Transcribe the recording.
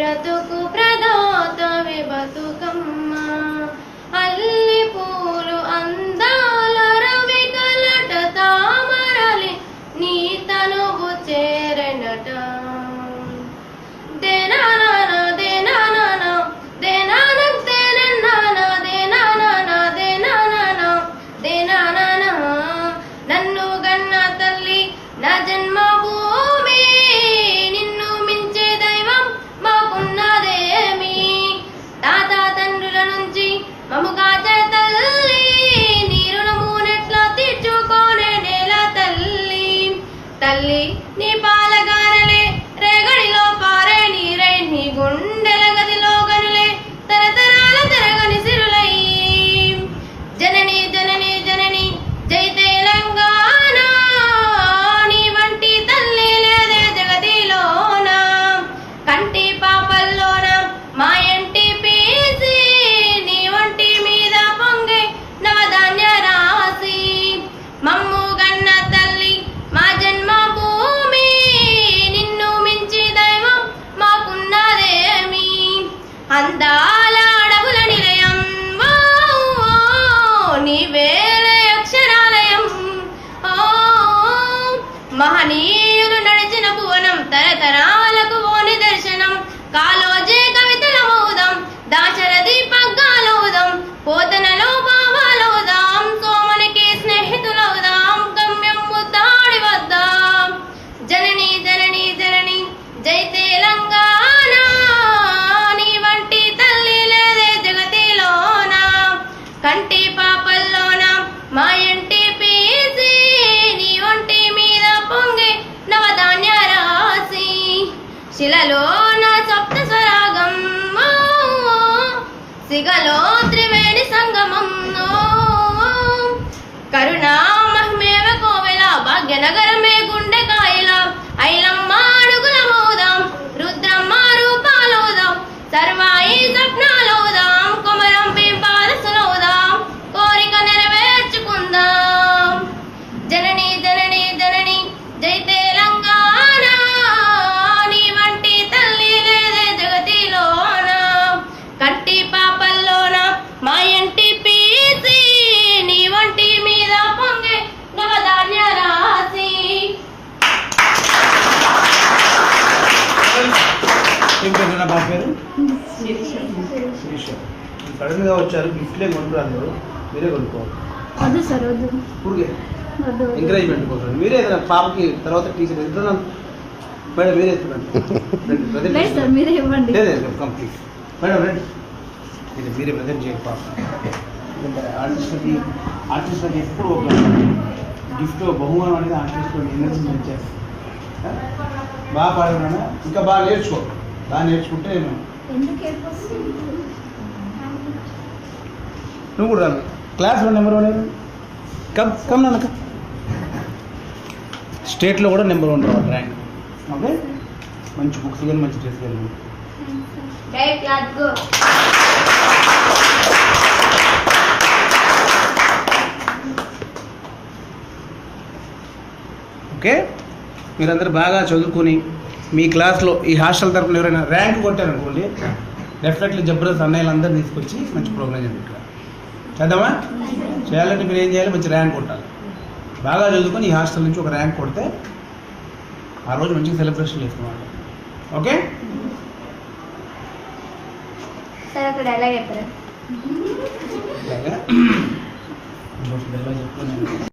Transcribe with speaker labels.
Speaker 1: బ్రతుకు ప్రదాతవి బతుకమ్మ. అందాల అడవుల నిలయం ఓ, ఓ, నీవేలే అక్షరాలయం. ఓ మహనీయులు శిలలో నా సప్త స్వరాగం ఓ, ఓ, సిగలో
Speaker 2: పేరు? శిరీష. సడన్గా వచ్చారు గిఫ్ట్లే కొనుక్కురు అందరూ మీరే కొనుక్కోవాలి.
Speaker 3: వద్దు సార్ వద్దు
Speaker 2: ఊరికే.
Speaker 3: వద్దు
Speaker 2: ఎంకరేజ్మెంట్ కోసం. మీరే ఏదైనా పాపకి తర్వాత టీచర్ ఇస్తున్నాను మేడం మీరే ఇస్తున్నాను
Speaker 3: మీరే ఇవ్వండి.
Speaker 2: లేదు కంప్లీట్ మేడం రండి. ఇది మీరే ప్రజెంట్ చేయండి పాప. ఆర్టిస్ట్కి ఆర్టిస్ట్కి ఎప్పుడు ఒక గిఫ్ట్ బహుమానం అనేది ఆర్టిస్ట్ ఎనర్జీ ఇచ్చారు బాగా పాడుకున్నా ఇంకా బాగా నేర్చుకో. బాగా నేర్చుకుంటే నేను నువ్వు కూడా రా క్లాస్లో నెంబర్ వన్? కమ్ కమ్ నాన్న. స్టేట్లో కూడా నెంబర్ వన్ రావాలి ర్యాంక్ ఓకే? మంచి బుక్స్ కానీ మంచి డ్రెస్ కానీ.
Speaker 1: Class
Speaker 2: okay? మీరందరూ బాగా చదువుకుని మీ క్లాస్లో ఈ హాస్టల్ తరపున ఎవరైనా ర్యాంక్ కొట్టారనుకోండి డెఫినెట్లీ జబర్దస్త్ అన్నయ్యలందరూ తీసుకొచ్చి మంచి ప్రోగ్రామ్ చేయండి ఇక్కడ. చేద్దామా? చేయాలంటే మీరు ఏం చేయాలి? మంచి ర్యాంక్ కొట్టాలి. బాగా చదువుకొని ఈ హాస్టల్ నుంచి ఒక ర్యాంక్ కొడితే ఆ రోజు మంచిగా సెలబ్రేషన్ చేసుకున్నాం ఓకే?
Speaker 1: సార్ అక్కడ ఎలా చెప్పారు?
Speaker 2: చెప్తున్నాను